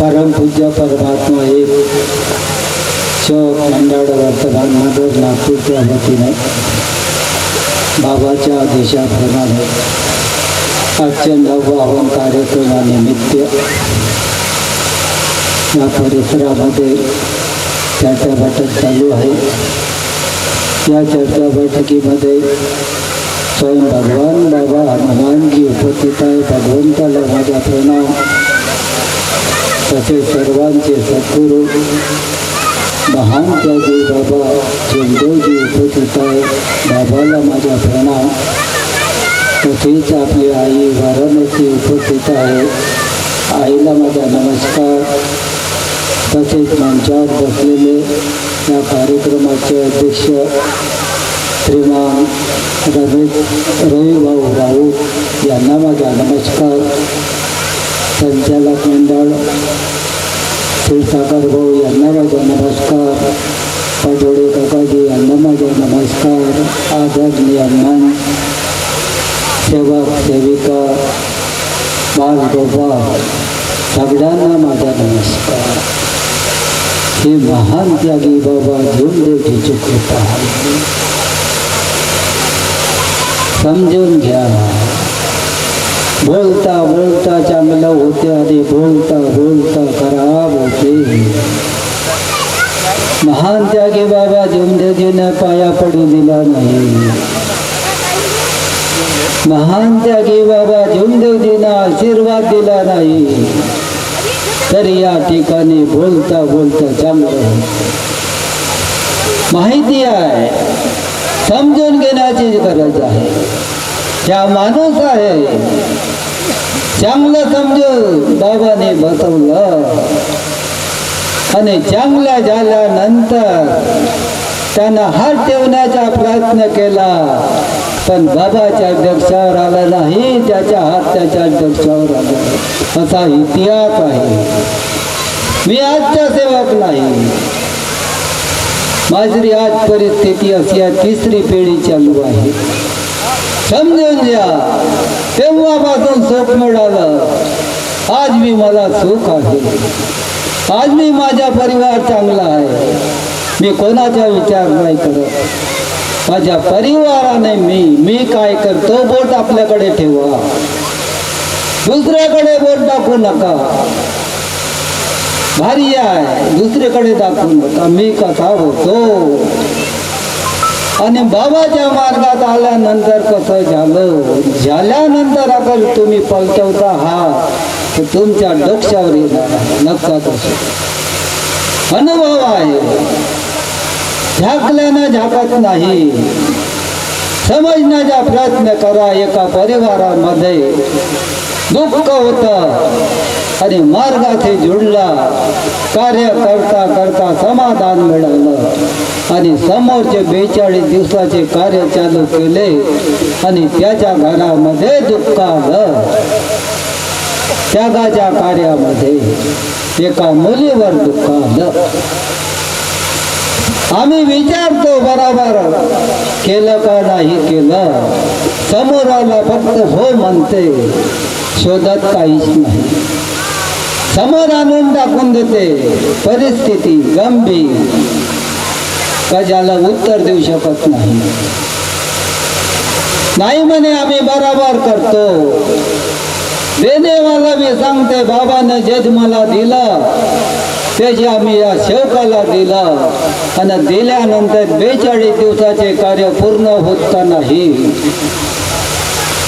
परमपूज्य परमात्मा एक चौक मंडळ वर्तमान नगर नागपूरच्या वतीने बाबाच्या आदेशाप्रमाणे आजच्या नववाहन कार्यक्रमानिमित्त या परिसरामध्ये चर्चा बैठक चालू आहे. या चर्चा बैठकीमध्ये स्वयं भगवान बाबा हनुमानजी उपस्थित आहे. भगवंताला माझा प्रणाम. तसेच सर्वांचे सद्गुरू महान त्याजी बाबा चंदेवजी उपस्थित आहे बाबाला माझा प्रणाम. तसेच आपली आई वाराणसी उपस्थित आहे. आईला माझा नमस्कार. तसेच मंचात बसलेले या कार्यक्रमाचे अध्यक्ष श्रीमान रमेश रविभाऊ राऊत यांना माझा नमस्कार. संचालक मंडळ क्षीरसागर भाऊ यांना माझा नमस्कार। पडोळे काकाजी यांना माझा नमस्कार। आदरणीय अण्णा सेवक, सेविका बालगोपाल सगळ्यांना माझा नमस्कार। हे महान त्यागी बाबा झुंदेजीची कृपा समजून घ्या। बोलता बोलता चांगलं बोलता बोलता खराब होते महान त्यागी बाबा झुंदेजीने पाया पडू दिला नाही। महान त्यागी बाबा झुंदेजीनं आशीर्वाद दिला नाही। तरी या ठिकाणी बोलता बोलता चांगलं माहिती आहे समजून घेण्याची गरज आहे। त्या माणूस आहे चांगलं समजून बाबाने बसवलं. आणि चांगल्या झाल्यानंतर त्यानं हात ठेवण्याचा प्रयत्न केला. पण बाबाच्या अध्यक्षावर आला नाही. त्याच्या हात त्याच्या अध्यक्षावर आला असा इतिहास आहे. मी आजचा सेवक नाही. माझी आज परिस्थिती अशी आहे तिसरी पिढी चालू आहे. समजून घ्या. तेव्हापासून सुख मिळालं. आज मी मला सुख आहे. आज मी माझा परिवार चांगला आहे. मी कोणाचा विचार नाही करत. माझ्या परिवाराने मी मी काय करतो? बोट आपल्याकडे ठेवा. दुसऱ्याकडे बोट दाखवू नका. भारी आहे. दुसरीकडे दाखवू नका. मी कसा होतो? आणि बाबाच्या मार्गात आल्यानंतर कसं झालं? झाल्यानंतर अगर तुम्ही पलटवता हा तर तुमच्या डोक्यावर येणार नक्का लक्षात अनुभव आहे झाकल्यानं झाकत नाही. समजण्याचा प्रयत्न करा एका परिवारामध्ये. दुःख होतं. आणि मार्गाशी जुडला. कार्य करता करता समाधान मिळवलं आणि समोरचे बेचाळीस दिवसाचे कार्य चालू केले आणि त्याच्या घरामध्ये दुःख आलं. त्यागाच्या कार्यामध्ये एका मुलीवर दुःख आलं. आम्ही विचारतो बरोबर केलं का नाही केलं? समोर आला फक्त हो म्हणते शोधत काहीच नाही. समोर आणून टाकून देते परिस्थिती गंभीर. का ज्याला उत्तर देऊ शकत नाही? नाही म्हणे आम्ही बराबर करतो. देणेवाला मी सांगते बाबानं जे मला दिलं त्याचे आम्ही या शेवकाला दिलं आणि दिल्यानंतर बेचाळीस दिवसाचे कार्य पूर्ण होत नाही.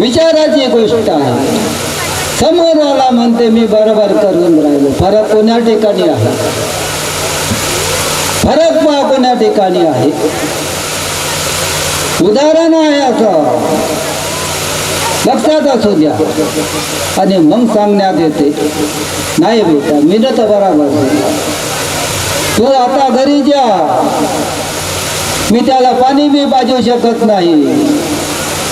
विचाराची गोष्ट आहे. समोर आला म्हणते मी बरोबर करून राहिलो. फरक कोण्या ठिकाणी आहे? फरक कोण्या ठिकाणी आहे. उदाहरण आहे असं. लक्षात असू द्या. आणि मग सांगण्यात येते. नाही बेटा मी न तर बराबर तू आता घरी जा. मी त्याला पाणी बी पाजू शकत नाही.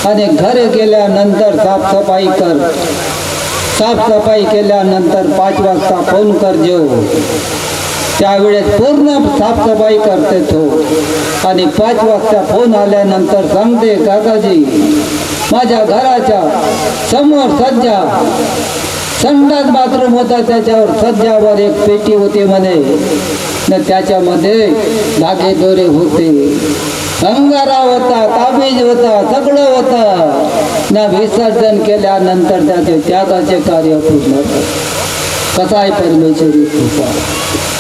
आणि घर गेल्यानंतर साफसफाई कर. साफसफाई केल्यानंतर पाच वाजता फोन कर जेव त्यावेळेस पूर्ण साफसफाई करते तो. आणि पाच वाजता फोन आल्यानंतर सांगते काकाजी माझ्या घराच्या समोर सज्जा संडास बाथरूम होता त्याच्यावर सज्जावर एक पेटी होती म्हणे. न त्याच्यामध्ये धागे दोरे होते. अंगारा होता ताबीज होता सगळं होतं. न विसर्जन केल्यानंतर त्याचे त्यागाचे कार्य पूर्ण कसा आहे परमेश्वरी कृपा?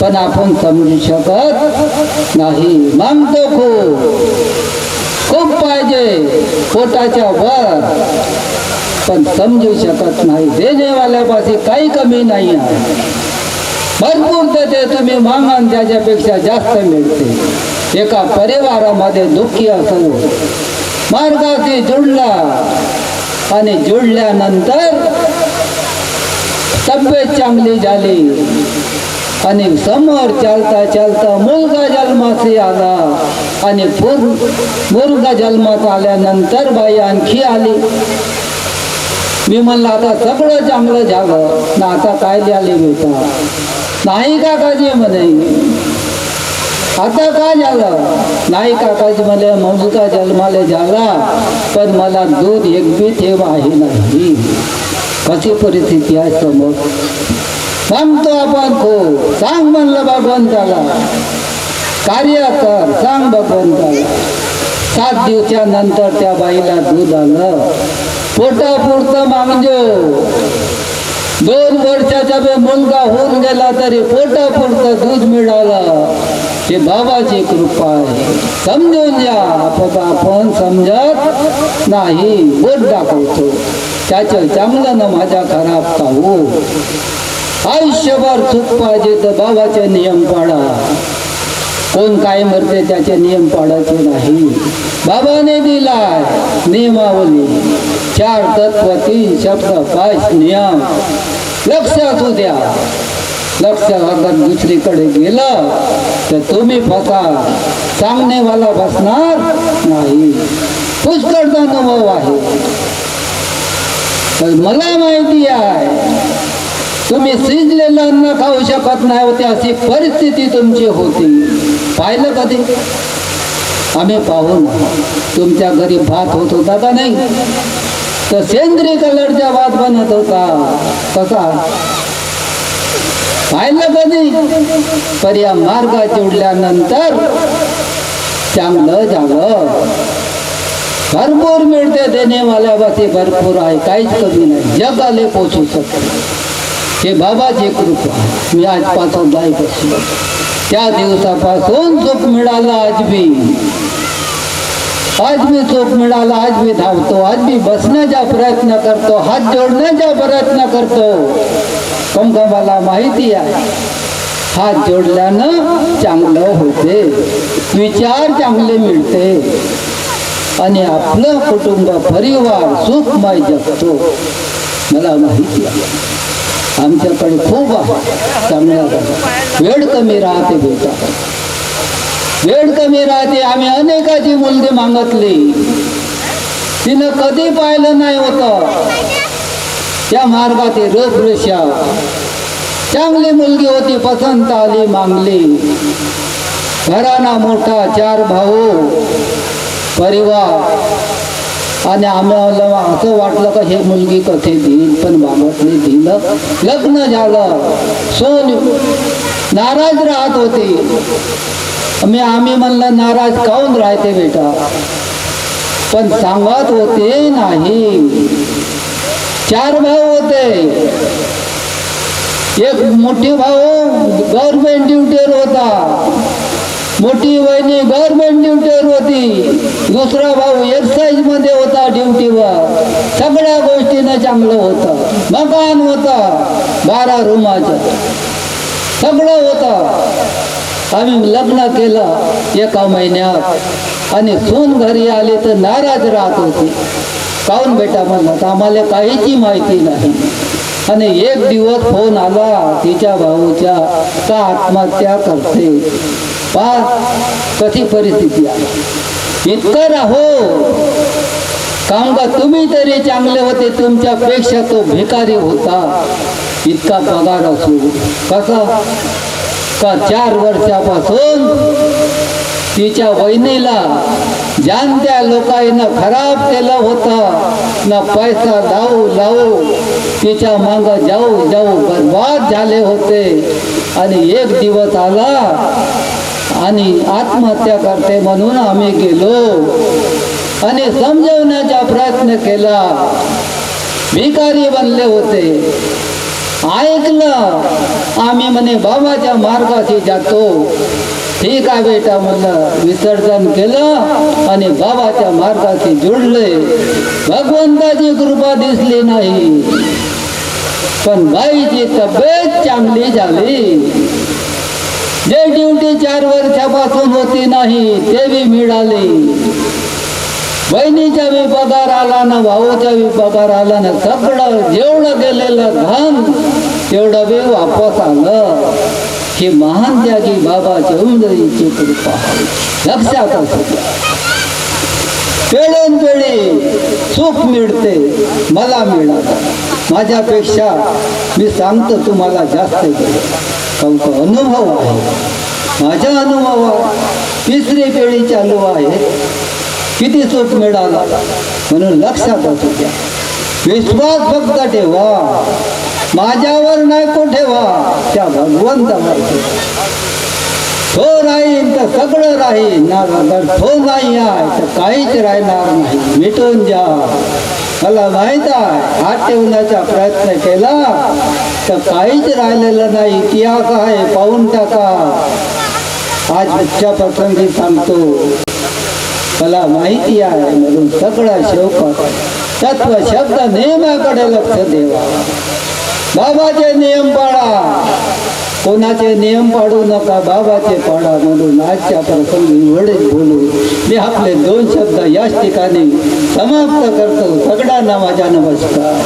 पण आपण समजू शकत नाही. मागतो खूप. खूप पाहिजे पोटाच्या वर. पण समजू शकत नाही. देणेवाल्यापाशी काही कमी नाही आहे. भरपूर देते तुम्ही मागान त्याच्यापेक्षा जास्त मिळते. एका परिवारामध्ये दुःखी असो मार्गाशी जुडला आणि जुळल्यानंतर तब्येत चांगली झाली आणि समोर चालता चालता मुलगा जन्माचे आला. आणि मुलगा जन्मात आल्यानंतर बाई आणखी आली. मी म्हणलं आता सगळं चांगलं झालं. ना आता काय झाले बेटा नाही काकाजी म्हणे. आता काय झालं? नाही काकाजी म्हणे मुलगा जन्माला झाला पण मला दूध एक बी ठेव आहे नाही. कशी परिस्थिती आहे समोर. सांगतो आपण खूप. सांग म्हणलं भगवंताला. कार्य कर सांग भगवंताला. सात दिवसानंतर त्या बाईला दूध आलं. पोटापुरतं मागजो दोन वर्षाचा मुलगा होऊन गेला तरी पोटापुरतं दूध मिळालं. हे बाबाची कृपा आहे. समजून घ्या. आपण समजत नाही. बोट दाखवतो. त्याचं चांगलं ना माझ्या खराब पाहू. आयुष्यभर चूक पाहिजे तर बाबाचे नियम पाळा. कोण काय मरते त्याचे नियम पाडायचे नाही. बाबाने दिला नियमावली. चार तत्व तीन शब्द पाच नियम. लक्षात द्या लक्ष अगर दुसरीकडे गेलं तर तुम्ही फसा सांगणेवाला बसणार नाही. पुष्कळचा अनुभव आहे. पण मला माहिती आहे तुम्ही शिजलेलं अन्न खाऊ शकत नाही होते अशी परिस्थिती तुमची होती. पाहिलं कधी आम्ही पाहून तुमच्या घरी भात होत होता का नाही? तर सेंद्रिय कलरचा भात बनत होता. कसा पाहिलं कधी? पर या मार्गात जोडल्यानंतर चांगलं झालं. भरपूर मिळते देणेवाल्यापाशी भरपूर आहे काहीच कमी नाही. जगाले पोचू शकत. हे बाबाची कृपा मी आजपासून नाही बसलो त्या दिवसापासून सुख मिळालं आज मी आज मी सुख मिळाला आज मी धावतो आज मी बसण्याचा प्रयत्न करतो हात जोडण्याचा प्रयत्न करतो. कमका मला माहिती आहे. हात जोडल्यानं चांगलं होते. विचार चांगले मिळते. आणि आपलं कुटुंब परिवार सुखमय जगतो. मला माहिती आहे. आमच्याकडे खूप आहे. चांगला वेळ कमी राहते बेटा वेळ कमी राहते. आम्ही अनेकाची मुलगी मागतली. तिनं कधी पाहिलं नाही होतं. त्या मार्गाची रूपरेषा चांगली मुलगी होती पसंत आली मागली. घराना मोठा चार भाऊ. परिवार. आणि आम्हाला असं वाटलं का हे मुलगी कथे देईल? पण बाबातने दिलं. लग्न झालं. सोन नाराज राहत होते. मी आम्ही म्हणलं नाराज काऊन राहते बेटा? पण सांगत होते नाही. चार भाऊ होते. एक मोठे भाऊ गव्हर्नमेंट ड्युटीवर होता. मोठी वहिनी गव्हर्नमेंट ड्युटीवर होती. दुसरा भाऊ एक्साईजमध्ये होता ड्युटीवर सगळ्या गोष्टीनं चांगलं होतं. मकान होतं. बारा रूमाचं. सगळं होतं. आम्ही लग्न केलं एका महिन्यात. आणि सून घरी आले तर नाराज राहत होती. काऊन बेटा म्हणत आम्हाला काहीची माहिती नाही. आणि एक दिवस फोन आला तिच्या भाऊच्या का आत्महत्या करते? पाच कशी परिस्थिती आहे? इतकं राहो. काम का तुम्ही तरी चांगले होते तुमच्यापेक्षा तो भिकारी होता. इतका पगार असो. कसा? का चार वर्षापासून तिच्या वहिनीला जानत्या लोकांना खराब केलं होतं ना पैसा लावू लावू तिच्या माग जाऊ जाऊ बर्बाद झाले होते. आणि एक दिवस आला आणि आत्महत्या करते म्हणून आम्ही गेलो. आणि समजवण्याचा प्रयत्न केला. भिकारी बनले होते. ऐकलं. आम्ही म्हणे बाबाच्या मार्गाशी जातो. ठीक आहे बेटा म्हणलं. विसर्जन केलं आणि बाबाच्या मार्गाशी जुळले. भगवंताची कृपा दिसली नाही. पण बाईची तब्येत चांगली झाली. जे ड्युटी चार वर्षापासून होती नाही ते बी मिळाली. बहिणीच्या बी पगार आला ना भाऊच्या बी पगार आला ना सगळं जेवढं गेलेलं धन तेवढं बी वापस आलं. की महान त्यागी बाबा चौंदरीची कृपा लक्षात असू पेळेन पेढून सुख मिळते मला मिळालं. माझ्यापेक्षा मी सांगतो तुम्हाला जास्त केलं अनुभव आहे. माझ्या अनुभवात तिसरी पेढी चालू आहे. किती सूट मिळाला? म्हणून लक्षात असू द्या. विश्वास फक्त ठेवा. माझ्यावर नाही को ठेवा. त्या भगवंतावर तो हो राहील तर सगळं राहील. ना तो नाही आहे तर काहीच राहणार नाही. मिटून जा. मला माहीत आहे. हात ठेवण्याचा प्रयत्न केला. तर काहीच राहिलेलं नाही. इतिहास आहे पाहून टाका. आजच्या प्रसंगी सांगतो. मला माहिती आहे म्हणून सगळा शौक तत्व शब्द नियमाकडे लक्ष देवा. बाबाचे नियम पाळा. कोणाचे नियम पाडू नका बाबाचे पाडा म्हणून आजच्या प्रसंगी वडील बोलू. मी आपले दोन शब्द याच ठिकाणी समाप्त करतो. सगळ्यांना माझा नमस्कार.